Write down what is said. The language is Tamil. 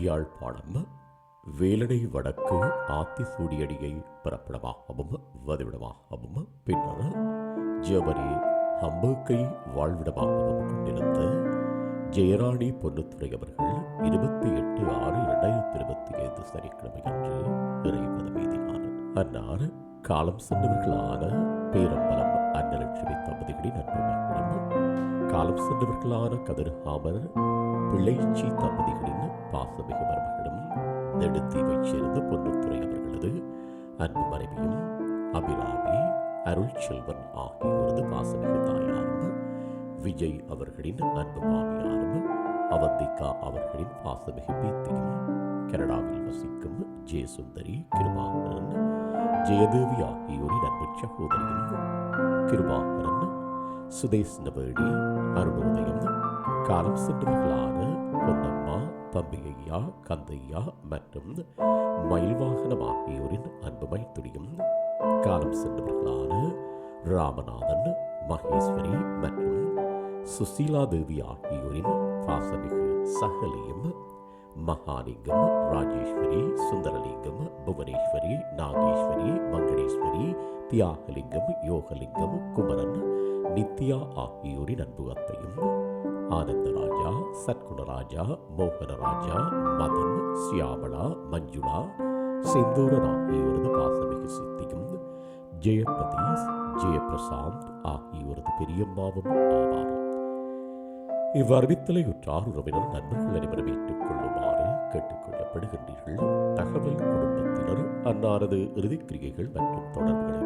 யாழ்ப்பாணம் வேலடை வடக்கு ஆத்திசூடியடியை பிறப்பிடமாகவும் வதிவிடமாகவும் பின்னர் ஜெர்மனி ஹம்பர்க்கை வாழ்விடமாகவும் கொண்டிருந்த ஜெயராணி பொன்னுத்துறை அவர்கள் இருபத்தி எட்டு ஆறு இரண்டாயிரத்தி இருபத்தி ஐந்து சனிக்கிழமை அன்று இறைவன மீதினார் அன்னார் காலம் சென்றவர்களான பேரம்பலம் காலம் சென்றவர்களான கதிர்காமர் பிள்ளைச்சி தம்பதிகளின் பாசமிகு மருமகளும் நெடுத்தீவைச் சேர்ந்த பொன்னுத்துறை அவர்களது அன்பு மனைவியும் அபிராமி அருள் செல்வன் ஆகியோரது பாசமிகு தாயாரும் விஜய் அவர்களின் அன்பு மாமியாரும் அவந்திகா அவர்களின் பாசமிகு பேத்தியும் கனடாவில் வசிக்கும் ஜெயசுந்தரி கிருபாகரன் ஜெயதேவி ஆகியோரின் அன்பு சகோதரியும் கிருபாகரன் சுதேஷ் நவேடி அருணோதயம் காலம் சென்றவர்களான பொன்னம்மா தம்பியையா கந்தையா மற்றும் மயில்வாகனம் ஆகியோரின் அன்பு மைத்துடியும் காலம் சென்றவர்களான ராமநாதன் மகேஸ்வரி மற்றும் சுசீலா தேவி ஆகியோரின் பாசமிகு சகலியும் மகாலிங்கம் ராஜேஸ்வரி சுந்தரலிங்கம் புவனேஸ்வரி நாகேஸ்வரி மங்களேஸ்வரி தியாகலிங்கம் யோகலிங்கம் குமரன் நித்யா ஆகியோரின் அன்பு அத்தையும் ஆனந்தராஜா சத்குணராஜா மோகனராஜா மதன் சியாமளா மஞ்சுளா செந்தூரன் ஆகியோரது பாசமிகு சித்தியும் ஜெயபிரதீஷ் ஜெயபிரசாந்த் ஆகியோரது பெரியம்மாவும் ஆவார். இவ்வறிவித்தலை உற்றார் உறவினர் நண்பர்கள் அனைவரும் ஏற்றுக்கொள்ளுமாறு கேட்டுக்கொள்ளப்படுகின்றீர்கள். தகவல் குடும்பத்தினர் அன்னாரது இறுதிக்கிரியைகள் மற்றும் தொடர்புகளை